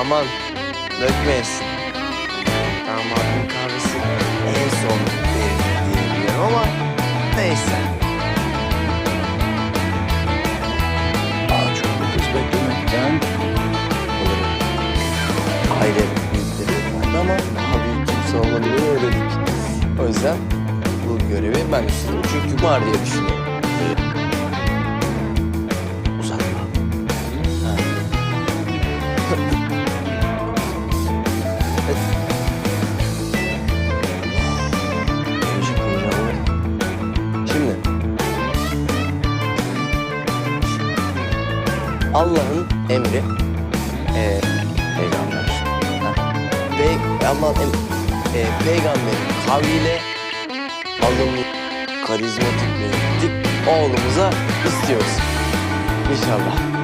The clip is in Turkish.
Aman dökmeyesin. Damadın kahvesi en son verir diye biliyorum ama neyse. Aa, çok bir kız beklemekten olurum. Aile büyükleri vardı ama daha büyük kimse olmadığını öğrendik. O yüzden bu görevi ben üstledim çünkü var diye düşünüyorum. Allah'ın emri eee peygamber. Ha. Allah'ın em eee, peygamberin kavliyle alımlı, karizmatik tip oğlumuza istiyoruz. İnşallah.